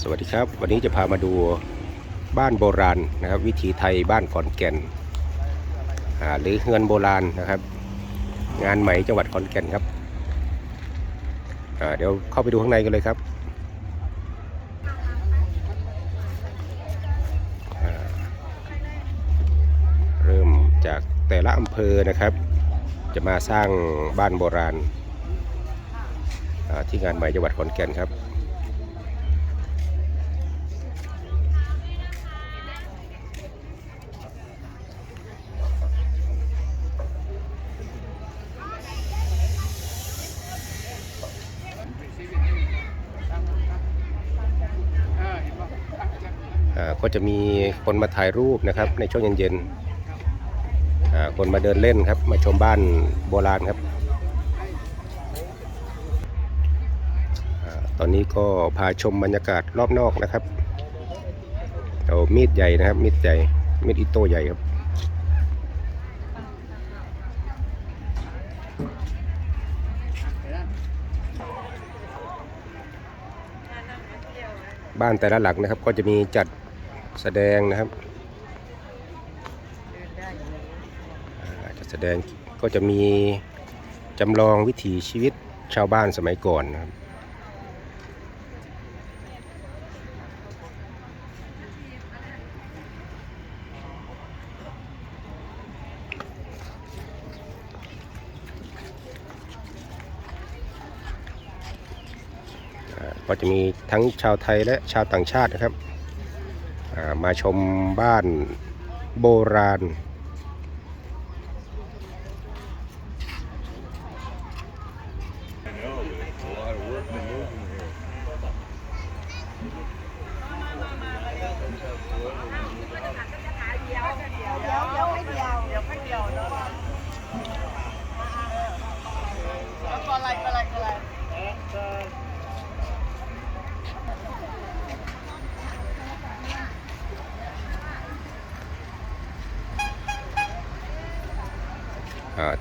สวัสดีครับ วันนี้จะพามาดูบ้านโบราณนะครับ วิถีไทยบ้านขอนแก่นหรือเฮือนโบราณนะครับ งานไหมจังหวัดขอนแก่นครับเดี๋ยวเข้าไปดูข้างในกันเลยครับเริ่มจากแต่ละอำเภอนะครับ จะมาสร้างบ้านโบราณที่งานไหม่จังหวัดขอนแก่นครับ ก็จะมีคนมาถ่ายรูปนะครับ ในช่วงเย็นๆคนมาเดินเล่นครับ มาชมบ้านโบราณครับอตอนนี้ก็พาชมบรรยากาศรอบนอกนะครับเอามีดใหญ่นะครับ มีดใหญ่ มีดอิโต้ใหญ่ครับบ้านแต่ละหลังนะครับก็จะมีจัด แสดงนะครับจัดแสดงก็จะมีจำลองวิถีชีวิตชาวบ้านสมัยก่อนนะครับก็จะมีทั้งชาวไทยและชาวต่างชาตินะครับ มาชมบ้านโบราณเดี๋ยวเดี๋ยวเดี๋ยวไม่เดียวเดี๋ยวไม่เดียวเนาะแล้วก็อะไรก็อะไรก็อะไร อ่า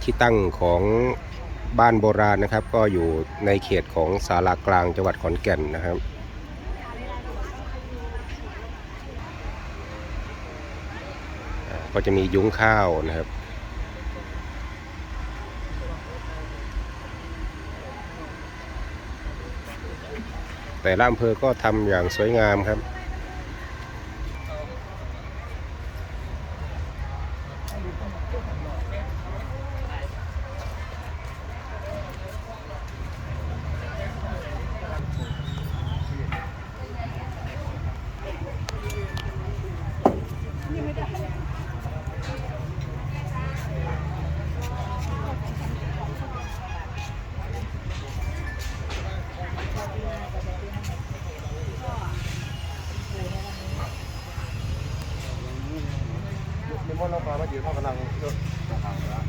ที่ตั้งของบ้านโบราณนะครับ ก็อยู่ในเขตของศาลากลางจังหวัดขอนแก่นนะครับก็จะมียุ้งข้าวนะครับแต่ละอำเภอก็ทำอย่างสวยงามครับ นิมนต์หลวงพ่อมายืนพ่อกำลังยกทางแล้ว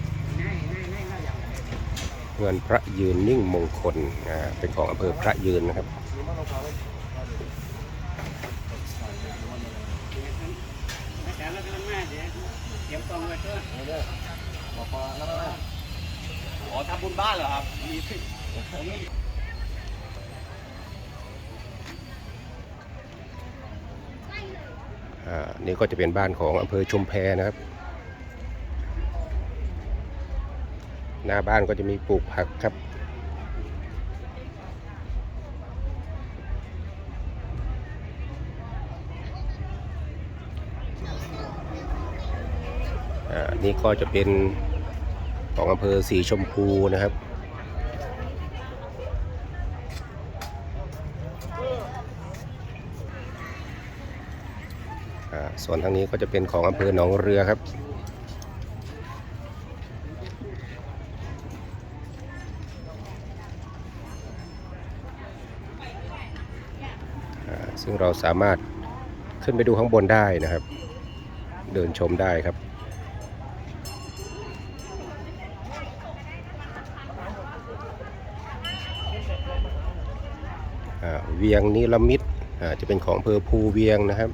เงินพระยืนนิ่งมงคล อ่า เป็นของอำเภอพระยืนนะครับ นิมนต์หลวงพ่อมา แต่แล้วก็แม่เดี๋ยวเตรียม กองไว้เถอะเด้อหลวงพ่อแล้วนะอ๋อทำบุญบ้านเหรอครับ มีผมมีอ่านี่ก็จะเป็นบ้านของอำเภอชุมแพนะครับ หน้าบ้านก็จะมีปลูกผักครับ นี่ก็จะเป็นของอำเภอสีชมพูนะครับ ส่วนทางนี้ก็จะเป็นของอำเภอหนองเรือครับซึ่งเราสามารถขึ้นไปดูข้างบนได้นะครับ เดินชมได้ครับ เวียงนิลมิตจะเป็นของอำเภอภูเวียงนะครับ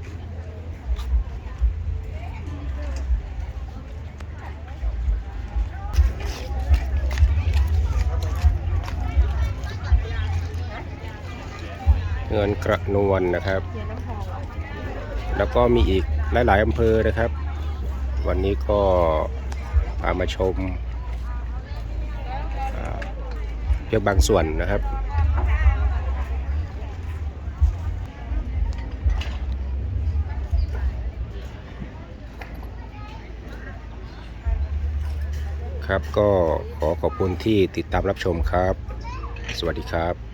เงินกระนวลนะครับ แล้วก็มีอีกหลาย ๆอำเภอนะครับ วันนี้ก็พามาชมเพียงบางส่วนนะครับ ครับ ก็ขอขอบคุณที่ติดตามรับชมครับ สวัสดีครับ